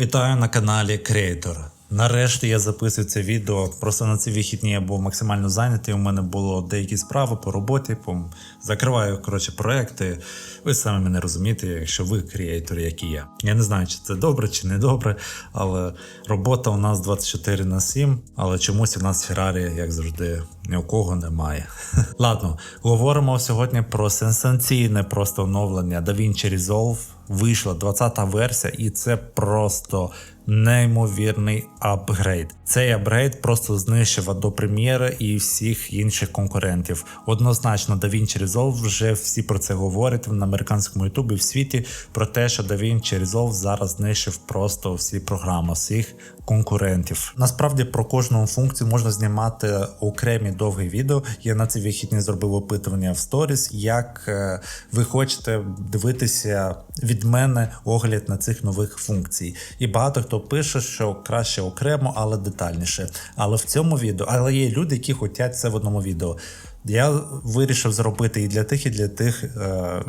Вітаю на каналі Creator. Нарешті я записую це відео. Просто на ці вихідні я був максимально зайнятий. У мене було деякі справи по роботі. По... Закриваю коротше проекти. Ви самі мене розумієте, якщо ви креатор, як і я. Я не знаю, чи це добре, чи не добре, але робота у нас 24 на 7, але чомусь у нас Феррарі, як завжди, ні у кого немає. Ладно, говоримо сьогодні про сенсаційне просто оновлення DaVinci Resolve. Вийшла 20-та версія, і це просто неймовірний апгрейд. Цей апгрейд просто знищив Adobe Premiere і всіх інших конкурентів. Однозначно, DaVinci Resolve вже всі про це говорять на американському ютубі в світі про те, що DaVinci Resolve зараз знищив просто всі програми, всіх конкурентів. Насправді про кожну функцію можна знімати окремі довгі відео. Я на ці вихідні зробив опитування в сторіс, як е, ви хочете дивитися від мене огляд на цих нових функцій. І багато хто пише, що краще окремо, але детальніше. Але в цьому відео, але є люди, які хочуть це в одному відео. Я вирішив зробити і для тих, і для тих. Е,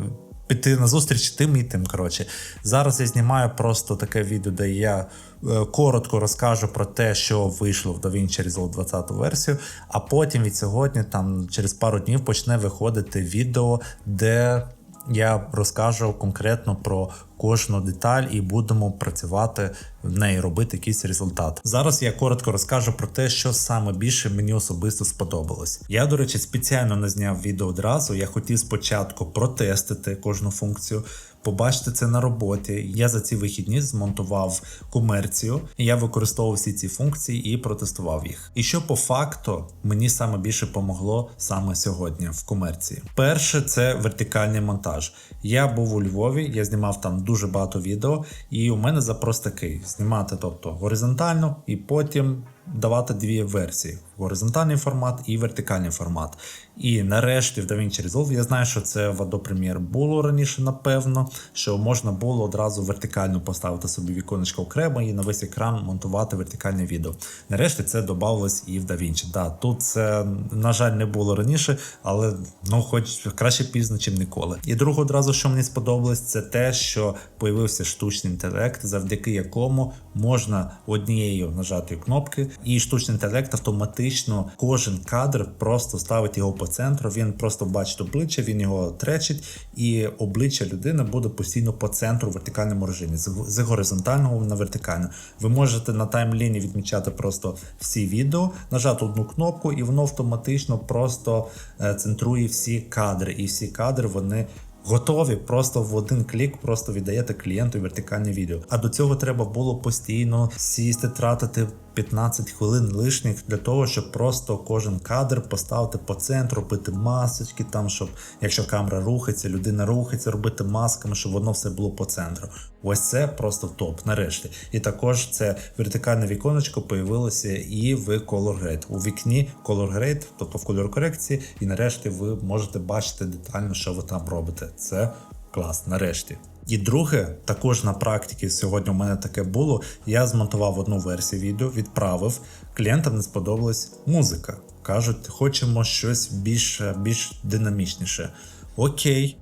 Піти на зустріч тим і тим. Коротше, зараз я знімаю просто таке відео, де я е, коротко розкажу про те, що вийшло в DaVinci Resolve 20 версію. А потім від сьогодні, там через пару днів, почне виходити відео, де я розкажу конкретно про кожну деталь і будемо працювати в неї, робити якийсь результат. Зараз я коротко розкажу про те, що саме більше мені особисто сподобалось. Я, до речі, спеціально не зняв відео одразу. Я хотів спочатку протестити кожну функцію. Побачити це на роботі. Я за ці вихідні змонтував комерцію, я використовував всі ці функції і протестував їх. І що по факту мені саме більше помогло саме сьогодні в комерції. Перше, це вертикальний монтаж. Я був у Львові, я знімав там дуже багато відео, і у мене запрос такий: знімати, тобто горизонтально, і потім давати дві версії: горизонтальний формат і вертикальний формат. І нарешті в DaVinci Resolve я знаю, що це в Adobe Premiere було раніше, напевно, що можна було одразу вертикально поставити собі віконечко окремо і на весь екран монтувати вертикальне відео. Нарешті це додавалось і в DaVinci. Да, тут це, на жаль, не було раніше, але ну, хоч краще пізно, чим ніколи. І друге, одразу, що мені сподобалось, це те, що появився штучний інтелект, завдяки якому можна однією нажатою кнопки, і штучний інтелект автоматично кожен кадр просто ставить його по центру. Він просто бачить обличчя, він його тречить, і обличчя людини буде постійно по центру в вертикальному режимі, з, горизонтального на вертикальну. Ви можете на таймліні відмічати просто всі відео, нажати одну кнопку, і воно автоматично просто е, центрує всі кадри. І всі кадри вони. Готові просто в один клік, просто віддаєте клієнту вертикальне відео. А до цього треба було постійно сісти, тратити 15 хвилин лишніх для того, щоб просто кожен кадр поставити по центру, робити масочки, там, щоб якщо камера рухається, людина рухається, робити масками, щоб воно все було по центру. Ось це просто топ, нарешті. І також це вертикальне віконечко появилося і в Color Grade. У вікні Color Grade, тобто в кольор корекції, і нарешті ви можете бачити детально, що ви там робите. Це клас, нарешті. І друге, також на практиці сьогодні у мене таке було. Я змонтував одну версію відео, відправив. Клієнтам не сподобалась музика. Кажуть, хочемо щось більш, більш динамічніше. Окей,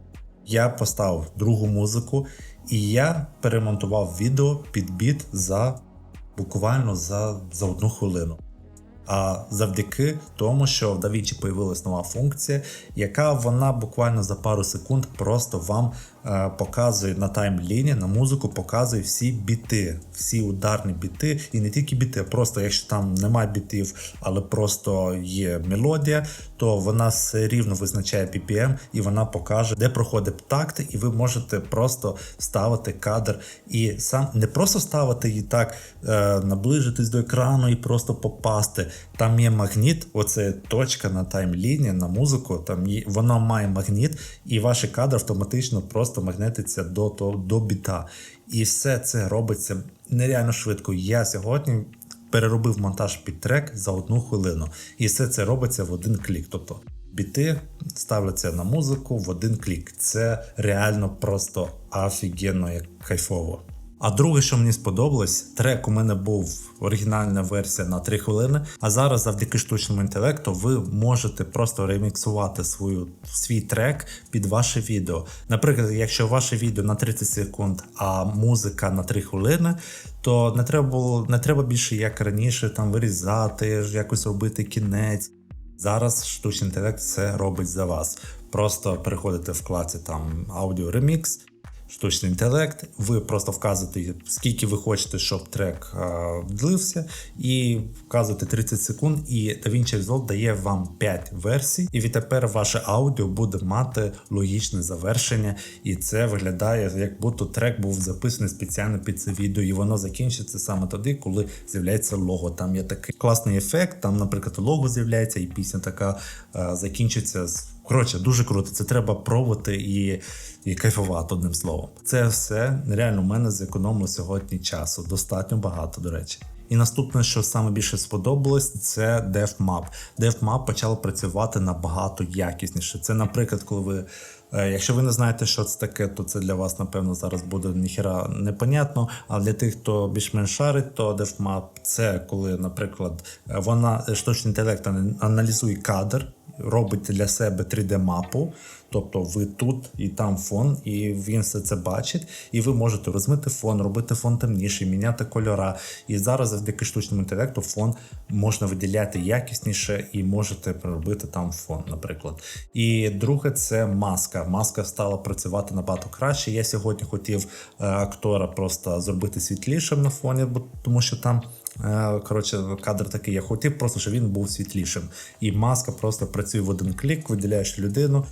я поставив другу музику, і я перемонтував відео під біт за буквально за, за одну хвилину. А завдяки тому, що в DaVinci появилась нова функція, яка вона буквально за пару секунд просто вам е, показує на таймліні, на музику, показує всі біти, всі ударні біти, і не тільки біти, просто якщо там немає бітів, але просто є мелодія, то вона все рівно визначає PPM і вона покаже, де проходить такт, і ви можете просто ставити кадр і сам не просто ставити її так, е, наближитись до екрану і просто попасти. Там є магніт, оце точка на таймліні, на музику. Там є, вона має магніт, і ваш кадр автоматично просто магнетиться до, до, до біта. І все це робиться нереально швидко. Я сьогодні переробив монтаж під трек за одну хвилину. І все це робиться в один клік. Тобто біти ставляться на музику в один клік. Це реально просто офігенно як кайфово. А друге, що мені сподобалось, трек у мене був оригінальна версія на 3 хвилини. А зараз, завдяки штучному інтелекту, ви можете просто реміксувати свою свій трек під ваше відео. Наприклад, якщо ваше відео на 30 секунд, а музика на 3 хвилини, то не треба було не треба більше як раніше там вирізати, якось робити кінець. Зараз штучний інтелект все робить за вас. Просто переходите в вкладці там аудіо ремікс, штучний інтелект. Ви просто вказуєте, скільки ви хочете, щоб трек е, длився, і вказуєте 30 секунд. І DaVinci Resolve дає вам 5 версій, і відтепер ваше аудіо буде мати логічне завершення. І це виглядає, як будто трек був записаний спеціально під це відео, і воно закінчиться саме тоді, коли з'являється лого. Там є такий класний ефект. Там, наприклад, лого з'являється, і пісня така е, закінчиться з. Коротше, дуже круто. Це треба пробувати і, і кайфувати одним словом. Це все реально в мене зекономило сьогодні часу. Достатньо багато, до речі. І наступне, що саме більше сподобалось, це DevMap. DevMap почало працювати набагато якісніше. Це, наприклад, коли ви. е, Якщо ви не знаєте, що це таке, то це для вас, напевно, зараз буде ніхера непонятно. А для тих, хто більш-менш шарить, то DevMap – це коли, наприклад, е, вона штучний інтелект аналізує кадр, робить для себе 3D-мапу, тобто ви тут і там фон, і він все це бачить, і ви можете розмити фон, робити фон темніший, міняти кольора. І зараз завдяки штучному інтелекту фон можна виділяти якісніше і можете робити там фон, наприклад. І друге, це маска. Маска стала працювати набагато краще. Я сьогодні хотів е, актора просто зробити світлішим на фоні, бо тому що там. Е, Коротше, кадр такий. Я хотів просто, щоб він був світлішим. І маска просто працює в один клік, виділяєш людину.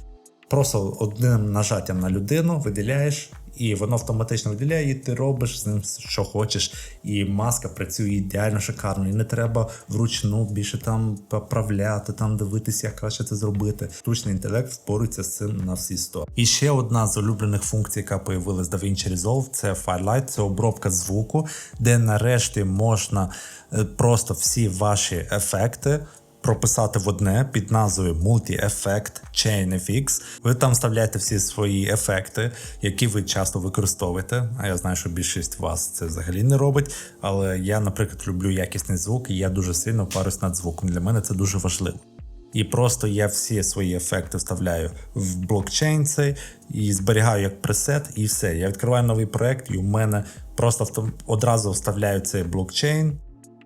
Просто одним нажаттям на людину виділяєш, і воно автоматично виділяє, і ти робиш з ним що хочеш. І маска працює ідеально шикарно. І не треба вручну більше там поправляти, там дивитися, як краще це зробити. Штучний інтелект впорується з цим на всі 100. І ще одна з улюблених функцій, яка появилась DaVinci Resolve, це Firelight, це обробка звуку, де нарешті можна е, просто всі ваші ефекти прописати в одне під назвою Multi-Effect Chain FX. Ви там вставляєте всі свої ефекти, які ви часто використовуєте. А я знаю, що більшість вас це взагалі не робить. Але я, наприклад, люблю якісний звук, і я дуже сильно парюсь над звуком. Для мене це дуже важливо. І просто я всі свої ефекти вставляю в блокчейн цей і зберігаю як пресет, і все. Я відкриваю новий проект, і у мене просто одразу вставляю цей блокчейн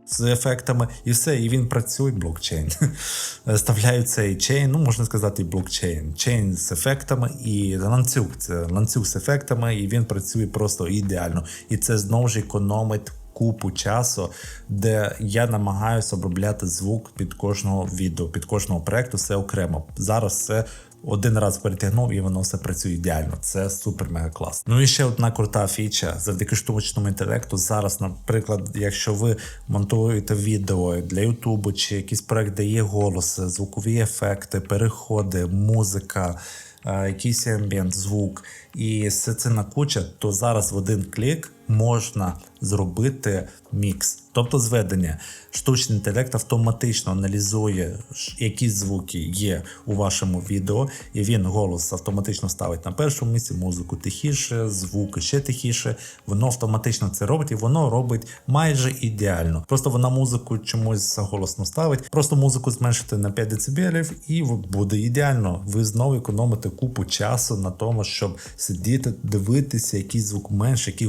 з ефектами, і все, і він працює блокчейн. Вставляю цей чейн, ну можна сказати, блокчейн. Чейн з ефектами і ланцюг. Це ланцюг з ефектами, і він працює просто ідеально. І це знову ж економить. Купу часу, де я намагаюся обробляти звук під кожного відео, під кожного проекту, все окремо. Зараз це один раз перетягнув і воно все працює ідеально. Це супер мега клас. Ну і ще одна крута фіча завдяки штучному інтелекту. Зараз, наприклад, якщо ви монтуєте відео для Ютубу чи якийсь проект, де є голоси, звукові ефекти, переходи, музика. е, Якийсь амбієнт, звук, і все це на куча, то зараз в один клік можна зробити мікс, тобто зведення. Штучний інтелект автоматично аналізує, які звуки є у вашому відео, і він голос автоматично ставить на першому місці, музику тихіше, звуки ще тихіше. Воно автоматично це робить, і воно робить майже ідеально. Просто вона музику чомусь голосно ставить. Просто музику зменшити на 5 дБ і буде ідеально. Ви знову економите купу часу на тому, щоб сидіти, дивитися, який звук менше, який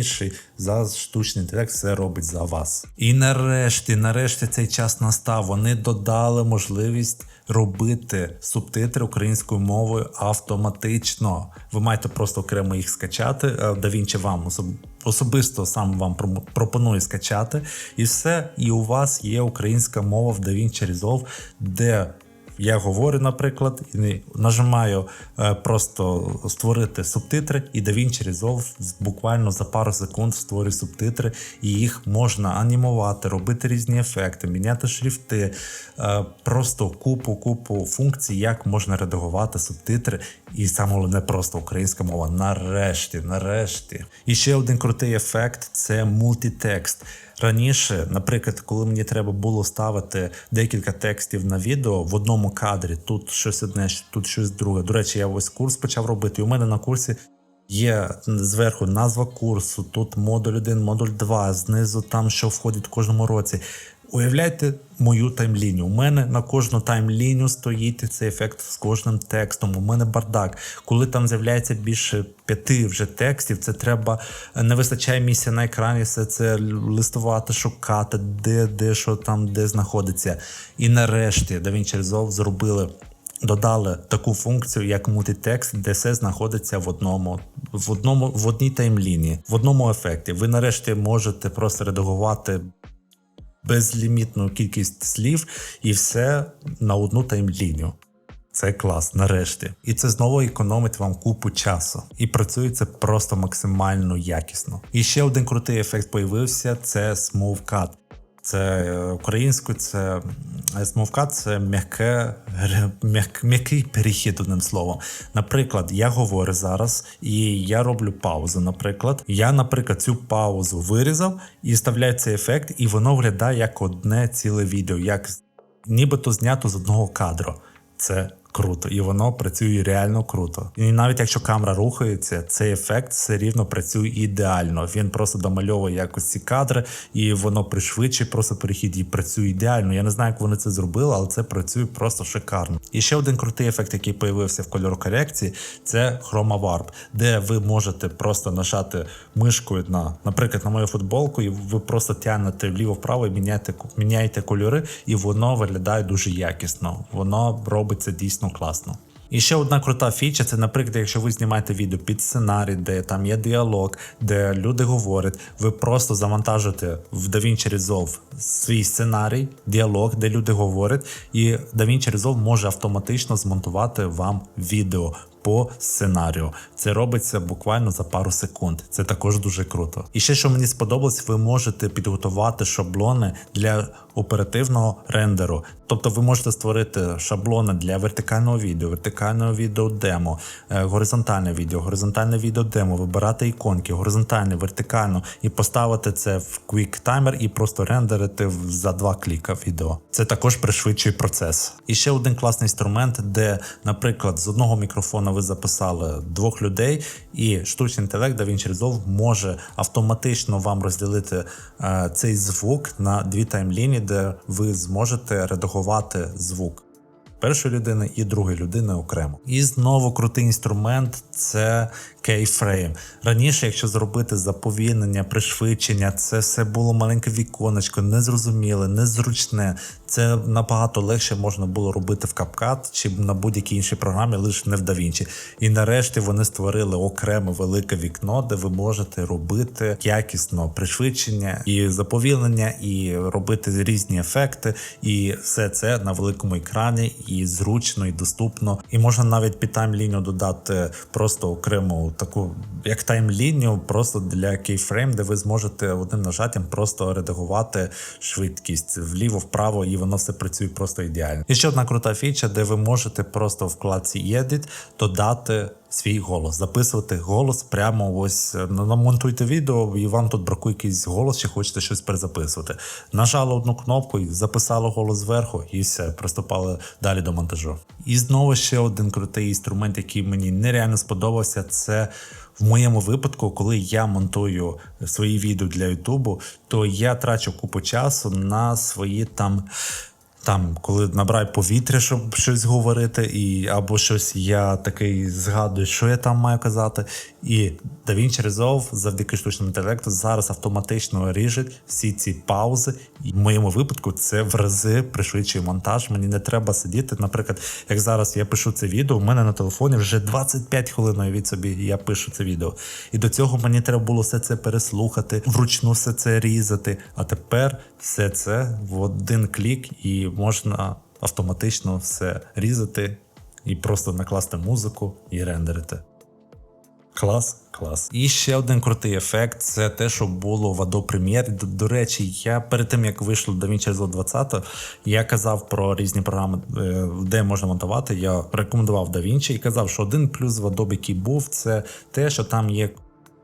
голосніший. За штучний інтелект все робить за вас. І нарешті, нарешті цей час настав. Вони додали можливість робити субтитри українською мовою автоматично. Ви маєте просто окремо їх скачати. Е, DaVinci вам особисто сам вам пропонує скачати, і все. І у вас є українська мова в DaVinci Resolve, де я говорю, наприклад, і нажимаю е, просто створити субтитри, і DaVinci Resolve буквально за пару секунд створює субтитри, і їх можна анімувати, робити різні ефекти, міняти шрифти, е, просто купу купу функцій, як можна редагувати субтитри, і саме головне просто українська мова. Нарешті, нарешті. І ще один крутий ефект це мультитекст. Раніше, наприклад, коли мені треба було ставити декілька текстів на відео в одному кадрі, тут щось одне, тут щось друге. До речі, я ось курс почав робити, і у мене на курсі Є зверху назва курсу, тут модуль 1, модуль 2, знизу там, що входить в кожному році. Уявляйте мою таймлінію. У мене на кожну таймлінію стоїть цей ефект з кожним текстом. У мене бардак. Коли там з'являється більше п'яти вже текстів, це треба не вистачає місця на екрані, все це листувати, шукати, де, де що там, де знаходиться. І нарешті DaVinci Resolve зробили. Додали таку функцію, як мультитекст, де все знаходиться в одному, в одному, в одній таймлінії, в одному ефекті. Ви нарешті можете просто редагувати безлімітну кількість слів і все на одну таймлінію. Це клас, нарешті. І це знову економить вам купу часу. І працює це просто максимально якісно. І ще один крутий ефект появився: це Smooth Cut. Це е, українською, це Smooth Cut – це м'яке, м'як- м'який перехід, одним словом. Наприклад, я говорю зараз і я роблю паузу. Наприклад, я, наприклад, цю паузу вирізав і вставляю цей ефект, і воно виглядає як одне ціле відео, як нібито знято з одного кадру. Це круто, і воно працює реально круто. І навіть якщо камера рухається, цей ефект все рівно працює ідеально. Він просто домальовує якось ці кадри, і воно пришвидшує просто перехід і працює ідеально. Я не знаю, як вони це зробили, але це працює просто шикарно. І ще один крутий ефект, який появився в кольорокорекції, це Warp, де ви можете просто нажати мишкою на, наприклад, на мою футболку, і ви просто тягнете вліво-вправо і міняєте, міняєте кольори, і воно виглядає дуже якісно. Воно робиться дійсно класно. І ще одна крута фіча, це, наприклад, якщо ви знімаєте відео під сценарій, де там є діалог, де люди говорять, ви просто завантажуєте в DaVinci Resolve свій сценарій, діалог, де люди говорять, і DaVinci Resolve може автоматично змонтувати вам відео по сценарію. Це робиться буквально за пару секунд. Це також дуже круто. І ще що мені сподобалось, ви можете підготувати шаблони для оперативного рендеру. Тобто ви можете створити шаблони для вертикального відео, вертикального відео демо, е, горизонтальне відео, горизонтальне відео демо, вибирати іконки, горизонтальне, вертикально і поставити це в QuickTimer і просто рендерити за два кліка відео. Це також пришвидшує процес. І ще один класний інструмент, де, наприклад, з одного мікрофона ви записали двох людей, і штучний інтелект DaVinci Resolve може автоматично вам розділити е, цей звук на дві таймлінії, де ви зможете редагувати звук першої людини і другої людини окремо. І знову крутий інструмент це Keyframe. Раніше, якщо зробити заповільнення, пришвидшення, це все було маленьке віконечко, незрозуміле, незручне. Це набагато легше можна було робити в CapCut чи на будь-якій іншій програмі, лише не в DaVinci. І нарешті вони створили окреме велике вікно, де ви можете робити якісно пришвидшення і заповільнення, і робити різні ефекти, і все це на великому екрані, і зручно, і доступно. І можна навіть під таймлінію додати просто окрему таку, як таймлінію, просто для Keyframe, де ви зможете одним нажаттям просто редагувати швидкість вліво-вправо, і воно все працює просто ідеально. І ще одна крута фіча, де ви можете просто в вкладці Edit додати свій голос, записувати голос прямо ось е, намонтуйте відео, і вам тут бракує якийсь голос, чи хочете щось перезаписувати. Нажали одну кнопку і записали голос зверху, і все, приступали далі до монтажу. І знову ще один крутий інструмент, який мені нереально сподобався, це. В моєму випадку, коли я монтую свої відео для Ютубу, то я трачу купу часу на свої там. Там, коли набираю повітря, щоб щось говорити, і або щось я такий згадую, що я там маю казати. І DaVinci Resolve завдяки штучному інтелекту зараз автоматично ріже всі ці паузи. І в моєму випадку це в рази пришвидшує монтаж. Мені не треба сидіти. Наприклад, як зараз я пишу це відео, у мене на телефоні вже 25 хвилин уявіть собі, я пишу це відео. І до цього мені треба було все це переслухати, вручну все це різати. А тепер все це в один клік, і можна автоматично все різати і просто накласти музику і рендерити. Клас, клас. І ще один крутий ефект це те, що було в Adobe Premiere. До, до речі, я перед тим як вийшло DaVinci Resolve 20, я казав про різні програми, е, де можна монтувати. Я рекомендував DaVinci і казав, що один плюс в Adobe, який був, це те, що там є.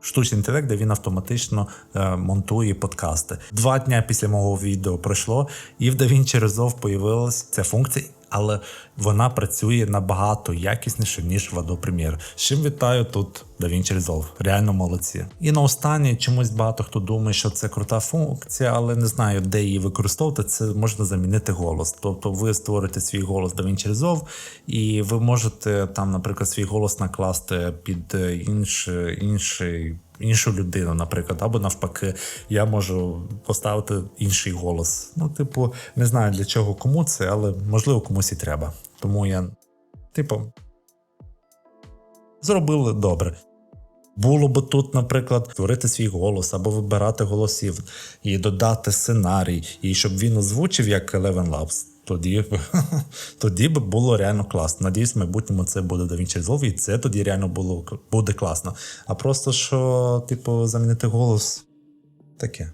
Штучний інтелект, де він автоматично е, монтує подкасти. Два дня після мого відео пройшло, і в DaVinci Resolve появилася ця функція, але вона працює набагато якісніше, ніж в Adobe З чим вітаю тут DaVinci Resolve. Реально молодці. І на останнє чомусь багато хто думає, що це крута функція, але не знаю, де її використовувати. Це можна замінити голос. Тобто ви створите свій голос DaVinci Resolve, і ви можете там, наприклад, свій голос накласти під е, інший, інший іншу людину, наприклад, або навпаки, я можу поставити інший голос. Ну, типу, не знаю для чого кому це, але можливо комусь і треба. Тому я, типу, зробили добре. Було б тут, наприклад, створити свій голос або вибирати голосів і додати сценарій, і щоб він озвучив як Eleven Labs. Тоді, б- тоді б було реально класно. Надіюсь, в майбутньому це буде DaVinci Resolve, і це тоді реально було, буде класно. А просто що, типу, замінити голос таке.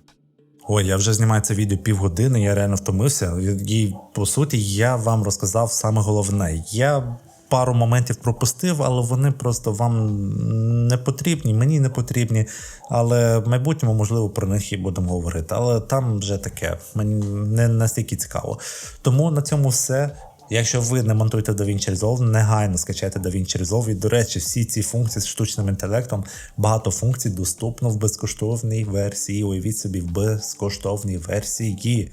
Ой, я вже знімаю це відео півгодини, я реально втомився. І по суті, я вам розказав саме головне. Я пару моментів пропустив, але вони просто вам не потрібні, мені не потрібні. Але в майбутньому, можливо, про них і будемо говорити. Але там вже таке, мені не настільки цікаво. Тому на цьому все. Якщо ви не монтуєте DaVinci Resolve, негайно скачайте DaVinci Resolve. І, до речі, всі ці функції з штучним інтелектом, багато функцій доступно в безкоштовній версії. Уявіть собі, в безкоштовній версії.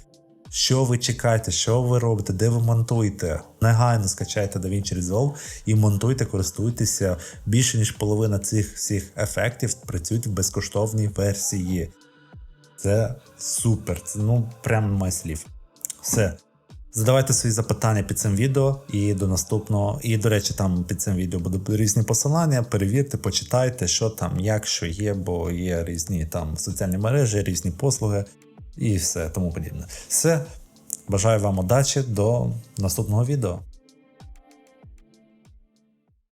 Що ви чекаєте, що ви робите, де ви монтуєте? Негайно скачайте DaVinci Resolve і монтуйте, користуйтеся. Більше ніж половина цих всіх ефектів працюють в безкоштовній версії. Це супер, це ну прям немає слів. Все. Задавайте свої запитання під цим відео і до наступного. І, до речі, там під цим відео будуть різні посилання. Перевірте, почитайте, що там, як, що є, бо є різні там соціальні мережі, різні послуги і все тому подібне. Все. Бажаю вам удачі до наступного відео.